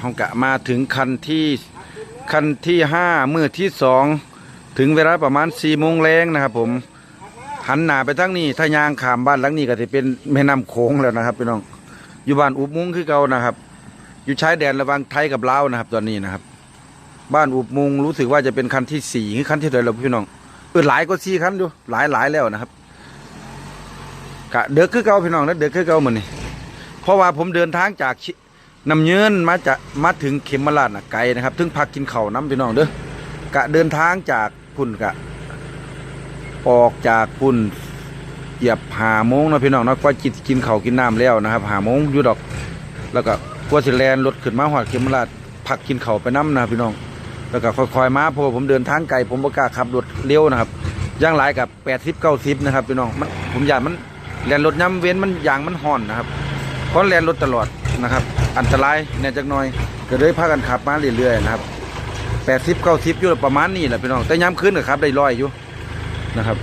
เฮากะมาถึงคันที่คันที่ห้ามือที่สองถึงเวลาประมาณสี่โมงแรงนะครับ ผมหันหน้าไปทางนี้ถ้ายางขามบ้านหลังนี้ก็จะเป็นแม่น้ำโขงแล้วนะครับพี่น้องอยู่บ้านอุบมุงคือเก่านะครับ อยู่ชายแดนระหว่างไทยกับลาวนะครับ ตอนนี้นะครับ บ้านอุบมุงรู้สึกว่าจะเป็นคันที่สี่หรือคันที่เท่าไหร่แล้วพี่น้องเออหลายก็สี่คันอยู่หลายหลายแล้วนะครับกะเด็กคือเก่าพี่น้องนะเด็กคือเก่าเหมือนนี่เพราะว่าผมเดินทางจาก น้ำเยินมาจะมาถึงเขมราชนะไกลนะครับ ถึงพักกินเข้าน้ำพี่น้องเด้อกะเดินทางจากพุ่นกะ ออกจากพุ่นเหยียบหาโมงนะพี่น้องนะก็กินกินเข้ากินน้ำแล้วนะครับหาโมงอยู่ดอก แล้วก็กลัวสิแลนรถขึ้นมาหอดเขมราชพักกินเข้าไปน้ำนะครับพี่น้อง แล้วก็ค่อยๆมาเพราะว่าผมเดินทางไกลผมบ่กล้าขับรถเร็วนะครับย่างหลายกับแปดสิบเก้าสิบนะครับพี่น้องมันผมอยากมันแลนรถย้ำเว้นมันยางมันห่อนนะครับเพราะแลนรถตลอดนะครับ อันตรายแน่จักหน่อย ก็เลยพากันขับมาเรื่อยๆนะครับแปดสิบเก้าสิบอยู่ประมาณนี้แหละพี่น้องแต่ย้ำขึ้นก็ขับได้ร้อยอยู่นะครับ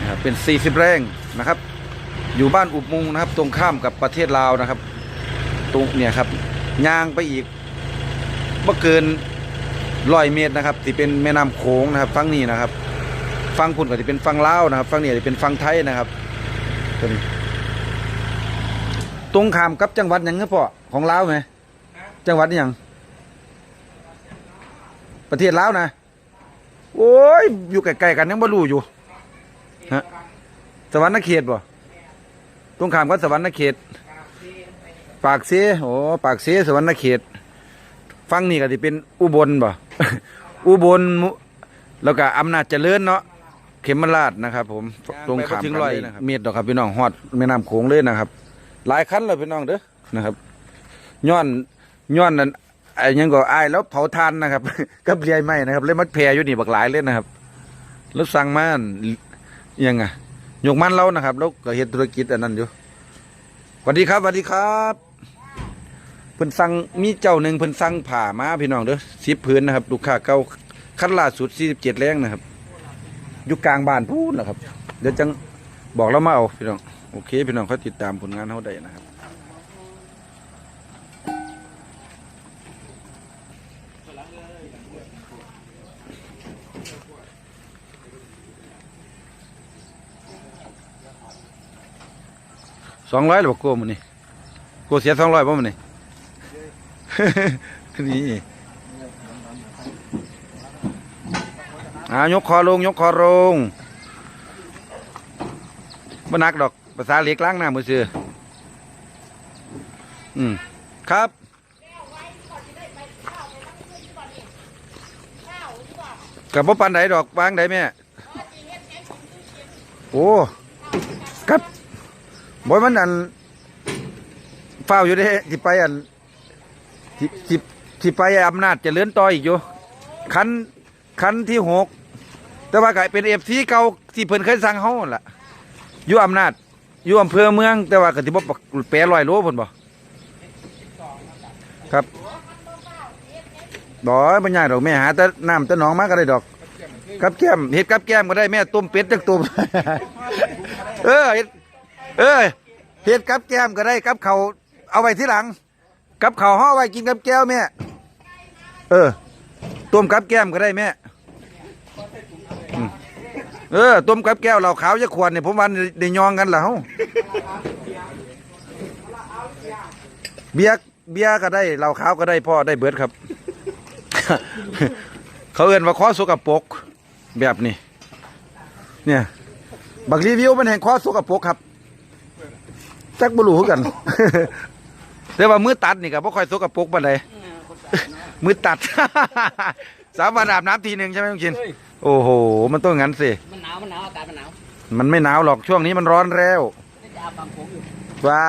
นะครับเป็นสี่สิบแรงนะครับ อยู่บ้านอุบมุงนะครับ ตรงข้ามกับประเทศลาวนะครับ ตรงเนี่ยครับย่างไปอีกบ่เกินร้อยเมตรนะครับที่เป็นแม่น้ำโขงนะครับฝั่งนี้นะครับฝั่งพุ่นก็จะเป็นฝั่งลาวนะครับฝั่งนี้จะเป็นฝั่งไทยนะครับตัวนี้ ตรงข้ามกับจังหวัดหยังเงี้ยพ่อของลาวไหมจังหวัดนี่ยังประเทศลาวนะโอ้ยอยู่ใกล้ๆกันยังบ่รู้อยู่ฮะสวรรค์เขตบ่ตรงข้ามกับสวรรค์เขต ปากเสโอ้ปากเสสวรรค์เขตฟังนี่ก็จะเป็นอุบลบ่ อุบลมุแล้วก็อำนาจเจริญเนาะเขมราชนะครับ ผมตรงขามถึงร้อยเมตรดอกครับพี่น้องฮอดแม่น้ำโขงเลยนะครับ หลายคันเลยพี่น้องเด้อนะครับย้อนย้อนนั้นไอ้ยังก็อายแล้วเผาทานนะครับกับเรียไม้นะครับเลยมัดแพรอยู่นี่บักหลายเลยนะครับแล้วสั่งมานยังไงยกมันเรานะครับ แล้วก็เฮ็ดธุรกิจอันนั้นอยู่สวัสดีครับสวัสดีครับเพิ่นสั่งมีเจ้าหนึ่งเพิ่นสั่งผ่ามาพี่น้องเด้อสิบพื้นนะครับลูกค้าเก่าคันล่าสุดสี่สิบเจ็ดแรงนะครับอยู่กลางบ้านพูดนะครับ เดี๋ยวจังบอกเรามาเอาพี่น้อง โอเค พี่น้องเขาติดตามผลงานเขาได้นะครับสองร้อยหรือเปล่าโกมันนี่โกเสียสองร้อยป่ะมันนี่ นี่อายกคอลง ยกคอลงบ่นักดอก ภาษาเล็กล้างหน้ามือซื้ออืมครับกับบ่ปันไดดอกวางไดแม่โอ้ครับบ่มันอันเฝ้าอยู่เด้สิไปอันที่ที่ไปอำนาจจะเลื่อนต่ออีกอยู่คันคันที่หกแต่ว่าก็เป็นเอฟซีเก่าที่เพิ่นเคยสั่งเฮาล่ะอยู่อำนาจ อยู่อำเภอเมือง แต่ว่าก็สิบ่แปรร้อยโลเพิ่นบ่ครับบ่บ่ยากดอกแม่หาแต่น้ำแต่หนองมาก็ได้ดอกกับแก้มเฮ็ดกับแก้มก็ได้แม่ต้มเป็ดจักต้มเออเฮ็ดเออเฮ็ดกับแก้มก็ได้กับเขาเอาไว้ที่หลัง กับเขาห่อไว้กินกับแก้วแม่เออต้มกับแก้มก็ได้แม่ เออต้มกับแก้วเราขาวจะขวดเนี่ยผมวันได้ยองกันแล้วเบียร์เบียร์ก็ได้เราขาวก็ได้พ่อได้เบิดครับ เขาเอื่นว่าข้อสกปรกแบบนี้ เนี่ยบักรีวิวมันแห่งข้อสกปรกครับจักบรูกันแต่ว่ามือตัดนี่ก็บ่ค่อยสกปรกปานใดมือตัด สามวันอาบน้ำทีหนึ่งใช่ไหมลุงชินโอ้โห มันต้องงั้นสิ มันหนาวมันหนาวอากาศมันหนาวมันไม่หนาวหรอกช่วงนี้มันร้อนแล้วจะอาบบางโขงอยู่ว่า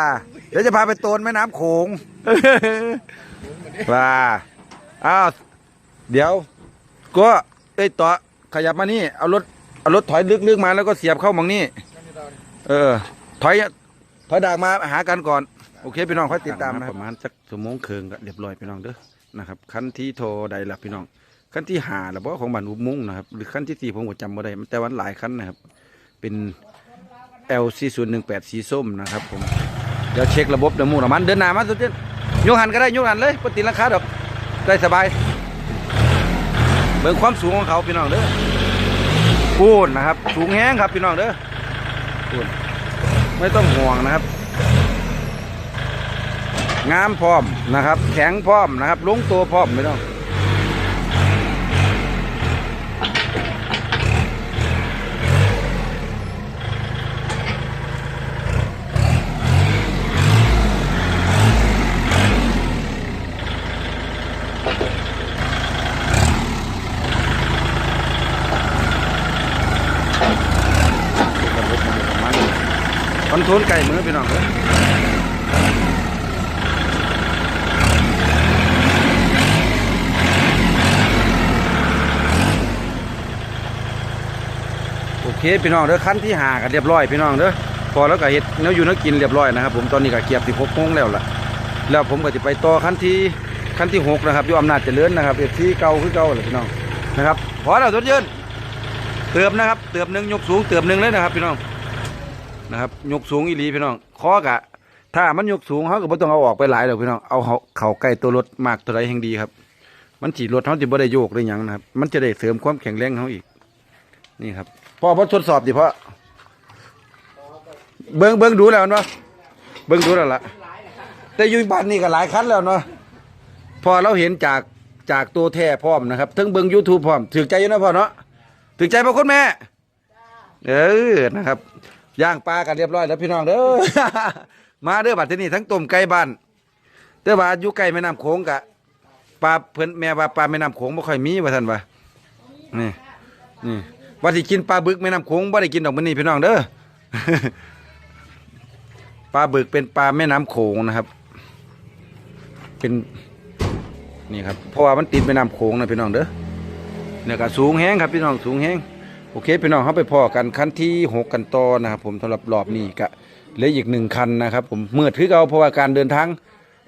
เดี๋ยวจะพาไปโตนแม่น้ำโขง ว่าอ้าวเดี๋ยว ก็เอ้ยต่อขยับมานี่ เอารถเอารถถอยลึกๆมาแล้วก็เสียบเข้าหมองนี่ เออ ถอยถอยดากมาหากันก่อน โอเคพี่น้องค่อยติดตามนะประมาณสักชั่วโมงครึ่งก็เรียบร้อยพี่น้องเด้อนะครับขั้นที่โทรใดล่ะพี่น้อง ขั้นที่หาหรือว่าของบ้านอุโมุงนะครับ หรือขั้นที่สี่ผมก็จำไม่ได้มันแต่วันหลายขั้นนะครับ เป็น L 4 0 1 8สีส้มนะครับผมเดี๋ยวเช็คระบบเดี๋ยวหมูน้ำมันเดินหน้ามาสุดเจนยกหันก็ได้ยกหันเลยปติราคาดอกได้สบายเบิ่งความสูงของเขาพี่น้องเด้อพูนนะครับ สูงแห้งครับพี่น้องเด้อพูนไม่ต้องห่วงนะครับ งามพร้อมนะครับ แข็งพร้อมนะครับลงตัวพร้อมไม่ต้อง คอน โทรลไก่มือพี่น้องเด้อโอเคพี่น้องเด้อขั้นที่หากันเรียบร้อยพี่น้องเด้อพอแล้วก็เฮ็ดเนื้ออยู่เนื้อกินเรียบร้อยนะครับผมตอนนี้ก็เกียบสิบหกโมงแล้วล่ะ แล้วผมก็จะไปต่อขั้นที่ขั้นที่หกนะครับอยู่อำนาจเจริญนะครับเอฟซีเก่าคือเก่าเลยพี่น้องนะครับพอแล้วทุกยืนเติมนะครับ เติมหนึ่งยกสูงเติมหนึ่งเลยนะครับพี่น้อง นะครับยกสูงอีหลีพี่น้องคอกะ ถ้ามันยกสูงเขาก็บ่ต้องเอาออกไปหลายดอกพี่น้องเอาเขาเขาใกล้ตัวรถมากตัวใดแห่งดีครับ มันจีรถเขาจะบ่ได้โยกได้หยังนะครับ มันจะได้เสริมความแข็งแรงเขาอีก นี่ครับพ่อพ่อทดสอบดิพ่อเบิ้งเบิ้งดูแล้วมันวะเบิ้งดูแล้วล่ะแต่อยู่บ้านนี่ก็หลายคันแล้วเนาะพอเราเห็นจากจากตัวแท้พร้อมนะครับทั้งเบิ้ง YouTube พร้อมถือใจอยู่นะพ่อเนาะถือใจพ่อคุณแม่ เออนะครับ ย่างปลากันเรียบร้อยแล้วพี่น้องเด้อ มาเด้อบัดที่นี่ทั้งต้มไก่บ้านแต่ว่าอยู่ใกล้แม่น้ำโขงกะปลาเพิ่นแม่ว่าปลาแม่น้ำโขงบ่ค่อยมีว่าท่านว่านี่นี่ว่าสิกินปลาบึกแม่น้ำโขงบ่ได้กินดอกมื้อนี้พี่น้องเด้อ ปลาบึกเป็นปลาแม่น้ำโขงนะครับ เป็นนี่ครับเพราะว่ามันติดแม่น้ำโขงนะพี่น้องเด้อเนี่ยก็สูงแห้งครับพี่น้องสูงแห้ง โอเคพี่น้องเขาไปพอกันคันที่หกกันต่อนะครับผมสำหรับรอบนี้ก็เหลืออีกหนึ่งคันนะครับผมเมื่อถือเอาเพราะว่าการเดินทาง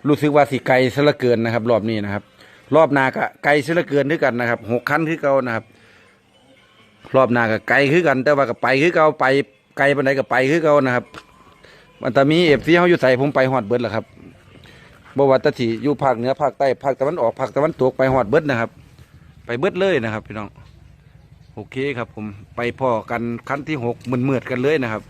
รู้สึกว่าสิไกลซะเหลือเกินนะครับ รอบนี้นะครับ รอบนาก็ไกลซะเหลือเกินด้วยกันนะครับหกคันคือเก่านะครับ รอบนาก็ไกลคือกัน แต่ว่าก็ไปคือเก่าไปไกลปานใดก็ไปคือเก่านะครับมันแต่มีเอฟซีเขาอยู่ใส่ผมไปฮอดเบิร์ดแหละครับบว่าแตะทีอยู่ภาคเหนือภาคใต้ภาคตะวันออกภาคตะวันตกไปฮอดเบิร์ดนะครับ ไปเบิร์ดเลยนะครับ พี่น้อง โอเคครับผมไปพ่อกันขั้นที่หกมืนเมือดๆกันเลยนะครับ